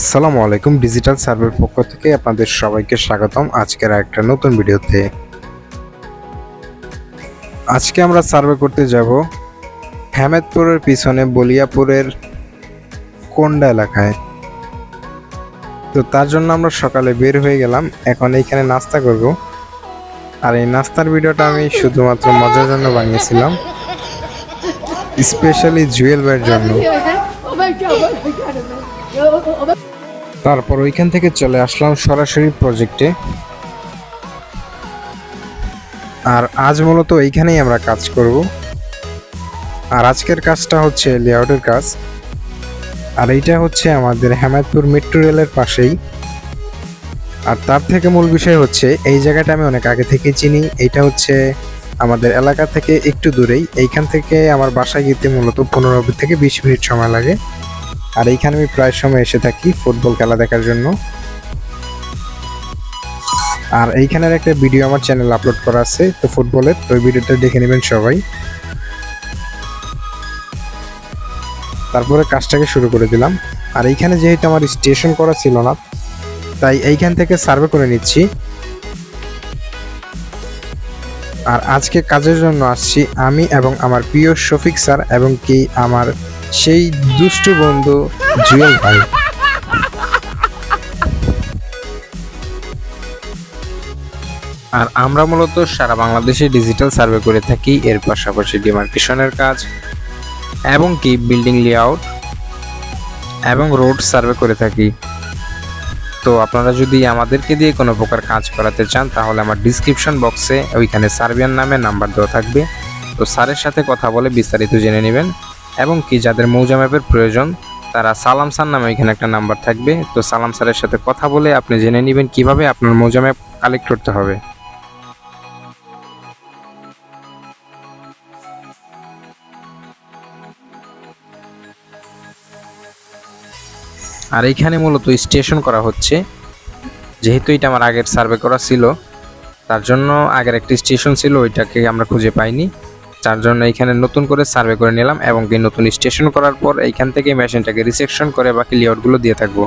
আসসালামু আলাইকুম ডিজিটাল সার্ভের পক্ষ থেকে আপনাদের সবাইকে স্বাগতম আজকের একটা নতুন ভিডিওতে আজকে আমরা সার্ভে করতে যাব হ্যামেদপুরের পিছনে বলিয়াপুরের কোন্ডা এলাকায় তো তার জন্য আমরা সকালে বের হয়ে গেলাম এখন এইখানে নাস্তা করব আর এই নাস্তার ভিডিওটা আমি শুধুমাত্র মজার জন্য বানিয়েছিলাম স্পেশালি জুয়েল ভাইয়ের জন্য তারপর ওইখান থেকে চলে আসলাম সরাসরি প্রজেক্টে আর আজ মূলত এইখানেই আমরা কাজ করব। আর আজকের কাজটা হচ্ছে লেআউটের কাজ। আর এইটা হচ্ছে আমাদের হেমায়তপুর মেট্রো রেলের পাশেই। আর তার থেকে মূল বিষয় হচ্ছে, এই জায়গাটা আমি অনেক আগে থেকেই চিনি। এইটা হচ্ছে আমাদের এলাকা থেকে একটু দূরেই। এইখান থেকে আমার বাসায় যেতে মূলত পনেরো থেকে বিশ মিনিট সময় লাগে। আর এইখানে আমি প্রায় সময় এসে থাকি ফুটবল খেলা দেখার জন্য। আর এইখানের একটা ভিডিও আমার চ্যানেল আপলোড করা আছে, তো ফুটবলের, তো ওই ভিডিওটা দেখে নেবেন সবাই। তারপরে কাজটাকে শুরু করে দিলাম। আর এইখানে যেহেতু আমার স্টেশন করা ছিল না, তাই এইখান থেকে সার্ভে করে নিচ্ছি। আর আজকে কাজের জন্য আসছি আমি এবং আমার প্রিয় শফিক স্যার এবং কি আমার সেই দুষ্টু বন্ধু জুয়েল ভাই। আর আমরা মূলত সারা বাংলাদেশে ডিজিটাল সার্ভে করে থাকি, এর পাশাপাশি ডিমার্কেশনের কাজ এবং কি বিল্ডিং লেআউট এবং রোড সার্ভে করে থাকি। তো আপনারা যদি আমাদেরকে দিয়ে কোনো প্রকার কাজ করাতে চান, তাহলে আমার ডিসক্রিপশন বক্সে ওইখানে সার্বিয়ান নামে নাম্বার দেওয়া থাকবে। তো স্যারের সাথে কথা বলে বিস্তারিত জেনে নেবেন। এবং কি যাদের মৌজা ম্যাপের প্রয়োজন, তারা সালাম স্যার নামে এখানে একটা নাম্বার থাকবে। তো সালাম স্যারের সাথে কথা বলে আপনি জেনে নেবেন কীভাবে আপনার মৌজা ম্যাপ কালেক্ট করতে হবে। আর এইখানে মূলত স্টেশন করা হচ্ছে। যেহেতু এটা আমার আগের সার্ভে করা ছিল, তার জন্য আগের একটি স্টেশন ছিল, ওইটাকে আমরা খুঁজে পাইনি। যার জন্য এখানে নতুন করে সার্ভে করে নিলাম এবং কি নতুন স্টেশন করার পর এইখান থেকে মেশিনটাকে রিসেকশন করে বাকি লেআউটগুলো দিয়ে থাকব।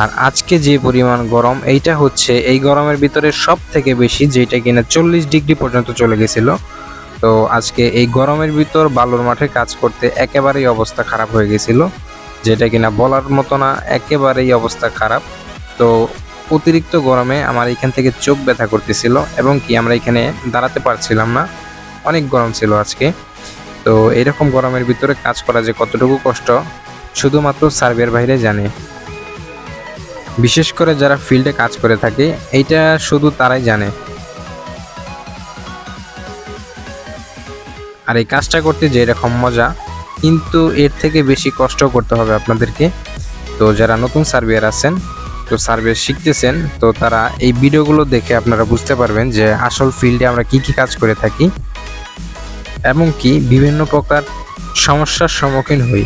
আর আজকে যে পরিমাণ গরম, এইটা হচ্ছে এই গরমের ভিতরে সব থেকে বেশি, যেটা কিনা চল্লিশ ডিগ্রি পর্যন্ত চলে গেছিল। তো আজকে এই গরমের ভিতর বালুর মাঠে কাজ করতে একেবারেই অবস্থা খারাপ হয়ে গেছিল, যেটা কিনা বলার মতো না, একেবারেই অবস্থা খারাপ। তো অতিরিক্ত গরমে আমার এখান থেকে চোখ ব্যথা করতেছিল এবং কি আমরা এখানে দাঁড়াতে পারছিলাম না। অনেক গরম ছিল আজকে। তো এরকম গরমের ভিতরে কাজ করা যে কতটুকু কষ্ট, শুধুমাত্র সার্ভের বাইরে জানে। বিশেষ করে যারা ফিল্ডে কাজ করে থাকে, এইটা শুধু তারাই জানে। আর এই কাজটা করতে যে এরকম মজা, কিন্তু এর থেকে বেশি কষ্ট করতে হবে আপনাদেরকে। তো যারা নতুন সার্ভেয়ার আছেন তো সার্ভে শিখতেছেন। তো তারা এই ভিডিওগুলো দেখে আপনারা বুঝতে পারবেন যে আসল ফিল্ডে আমরা কি কি কাজ করে থাকি এবং কি বিভিন্ন প্রকার সমস্যার সম্মুখীন হই।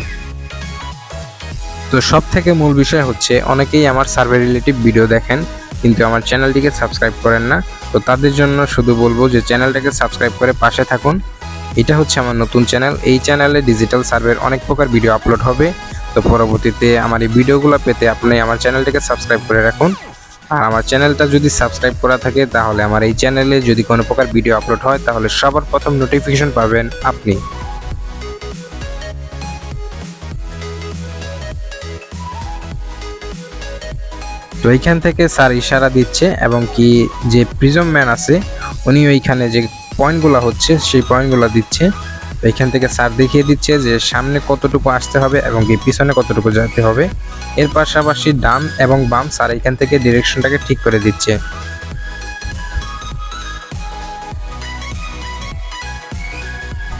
তো সব থেকে মূল বিষয় হচ্ছে, অনেকেই আমার সার্ভে রিলেটিভ ভিডিও দেখেন, কিন্তু আমার চ্যানেলটিকে সাবস্ক্রাইব করেন না। তো তাদের জন্য শুধু বলব যে, চ্যানেলটাকে সাবস্ক্রাইব করে পাশে থাকুন। এটা হচ্ছে আমার নতুন চ্যানেল। এই চ্যানেলে ডিজিটাল সার্ভের অনেক প্রকার ভিডিও আপলোড হবে। তো পরবর্তীতে আমার এই ভিডিওগুলো পেতে আপনি আমার চ্যানেলটিকে সাবস্ক্রাইব করে রাখুন। আর আমার চ্যানেলটা যদি সাবস্ক্রাইব করা থাকে, তাহলে আমার এই চ্যানেলে যদি কোনো প্রকার ভিডিও আপলোড হয়, তাহলে সবার প্রথম নোটিফিকেশন পাবেন আপনি। তো এইখান থেকে স্যার ইশারা দিচ্ছে এবং কি যে প্রিজম ম্যান আছে, উনি ওইখানে যে পয়েন্টগুলো হচ্ছে, সেই পয়েন্টগুলো দিচ্ছে। তো এইখান থেকে স্যার দেখিয়ে দিচ্ছে যে সামনে কতটুকু আসতে হবে এবং কি পিছনে কতটুকু যেতে হবে। এর পাশাপাশি ডান এবং বাম স্যার এইখান থেকে ডিরেকশনটাকে ঠিক করে দিচ্ছে।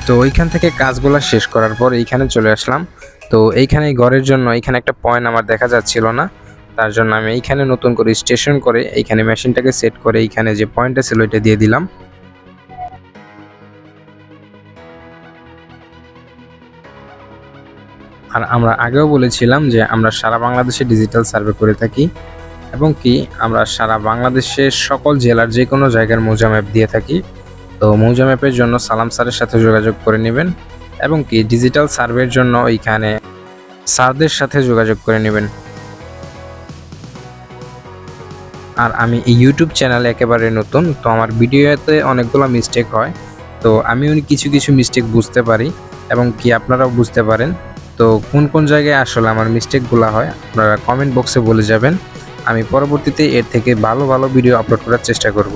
তো ওইখান থেকে কাজগুলো শেষ করার পর এইখানে চলে আসলাম। তো এইখানে ঘরের জন্য এইখানে একটা পয়েন্ট আমার দেখা যাচ্ছিল না। তার জন্য আমি এইখানে নতুন করে স্টেশন করে এইখানে মেশিনটাকে সেট করে এইখানে যে পয়েন্টটা ছিল ওইটা দিয়ে দিলাম। আর আমরা আগেও বলেছিলাম যে আমরা সারা বাংলাদেশে ডিজিটাল সার্ভে করে থাকি এবং কি আমরা সারা বাংলাদেশের সকল জেলার যে কোনো জায়গার মৌজা ম্যাপ দিয়ে থাকি। তো মৌজা ম্যাপের জন্য সালাম স্যারের সাথে যোগাযোগ করে নেবেন এবং কি ডিজিটাল সার্ভের জন্য ওইখানে স্যারদের সাথে যোগাযোগ করে নেবেন। আর আমি এই ইউটিউব চ্যানেলে একেবারে নতুন, তো আমার ভিডিওতে অনেকগুলো মিস্টেক হয়। তো আমিও কিছু কিছু মিস্টেক বুঝতে পারি এবং কি আপনারাও বুঝতে পারেন। তো কোন কোন জায়গায় আসলে আমার মিস্টেকগুলো হয়, আপনারা কমেন্ট বক্সে বলে যাবেন। আমি পরবর্তীতে এর থেকে ভালো ভালো ভিডিও আপলোড করার চেষ্টা করব।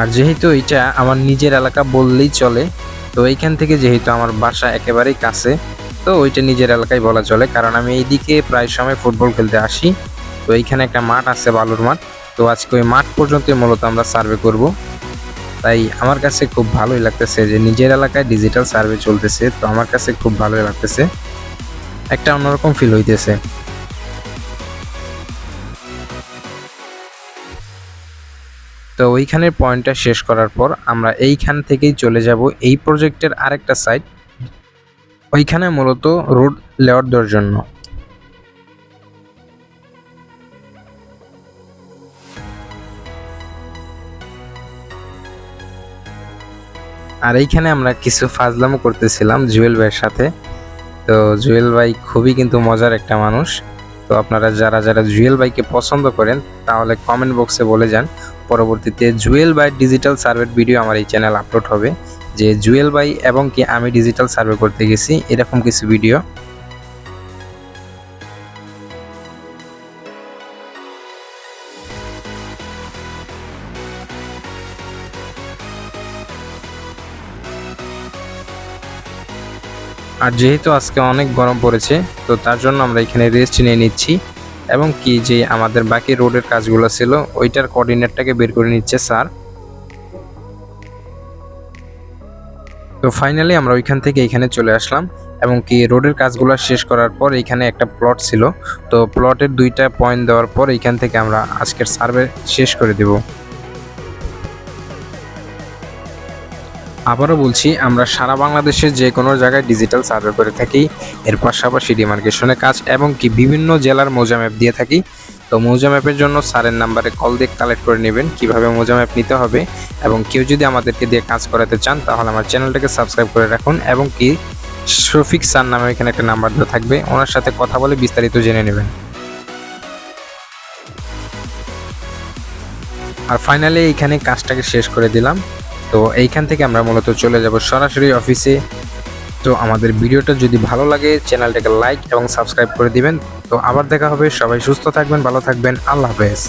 আর যেহেতু এটা আমার নিজের এলাকা বললেই চলে, তো এইখান থেকে যেহেতু আমার বাসা একেবারেই কাছে, তো ওইটা নিজের এলাকায় বলা চলে। কারণ আমি এইদিকে প্রায় সময় ফুটবল খেলতে আসি। তো এইখানে একটা মাঠ আছে বালুর মাঠ। তো আজকে ওই মাঠ পর্যন্ত মূলত আমরা সার্ভে করব। তাই আমার কাছে খুব ভালোই লাগতেছে যে নিজের এলাকায় ডিজিটাল সার্ভে চলতেছে, তো আমার কাছে খুব ভালোই লাগতেছে। একটা অন্যরকম ফিল হইতেছে। তো ওইখানের পয়েন্টটা শেষ করার পর আমরা এইখান থেকেই চলে যাব এই প্রজেক্টের আরেকটা সাইড ওইখানে মূলত রোড লেয়ার দেওয়ার জন্য। আর এইখানে আমরা কিছু ফাজলামও করতেছিলাম জুয়েল ভাইয়ের সাথে। তো জুয়েল ভাই খুবই কিন্তু মজার একটা মানুষ। তো আপনারা যারা যারা জুয়েল ভাইকে পছন্দ করেন, তাহলে কমেন্ট বক্সে বলে যান। পরবর্তীতে জুয়েল ভাই ডিজিটাল সার্ভের ভিডিও আমার এই চ্যানেল আপলোড হবে। যে জুয়েল ভাই এবং কি আমি ডিজিটাল সার্ভে করতে গেছি, এরকম কিছু ভিডিও আর যেহেতু আজকে অনেক গরম পড়েছে, তো তার জন্য আমরা এখানে রেস্ট নিয়ে নিচ্ছি। এবং কি যে আমাদের বাকি রোডের কাজগুলো ছিল, ওইটার কোঅর্ডিনেটটাকে বের করে নিচ্ছে স্যার। তো ফাইনালি আমরা ওইখান থেকে এখানে চলে আসলাম এবং কি রোডের কাজগুলো শেষ করার পর এখানে একটা প্লট ছিল। তো প্লটের দুইটা পয়েন্ট দেওয়ার পর এখান থেকে আমরা আজকের সার্ভে শেষ করে দেব। আবারও বলছি, আমরা সারা বাংলাদেশের যে কোনো জায়গায় ডিজিটাল সার্ভে করে থাকি। এর পাশাপাশি ডিমার্কেশনের কাজ এবং কি বিভিন্ন জেলার মৌজা ম্যাপ দিয়ে থাকি। তো মৌজা ম্যাপের জন্য স্যারের নাম্বারে কল দিয়ে কালেক্ট করে নেবেন, কীভাবে মৌজা ম্যাপ নিতে হবে এবং কেউ যদি আমাদেরকে দিয়ে কাজ করাতে চান, তাহলে আমার চ্যানেলটাকে সাবস্ক্রাইব করে রাখুন এবং কি শফিক স্যার নামে এখানে একটা নাম্বার দেওয়া থাকবে, ওনার সাথে কথা বলে বিস্তারিত জেনে নেবেন। আর ফাইনালি এইখানে কাজটাকে শেষ করে দিলাম। তো এইখান থেকে আমরা মূলত চলে যাব সরাসরি অফিসে তো আমাদের ভিডিওটা যদি ভালো লাগে চ্যানেলটাকে লাইক এবং সাবস্ক্রাইব করে দিবেন। তো আবার দেখা হবে। সবাই সুস্থ থাকবেন, ভালো থাকবেন। আল্লাহ হাফেজ।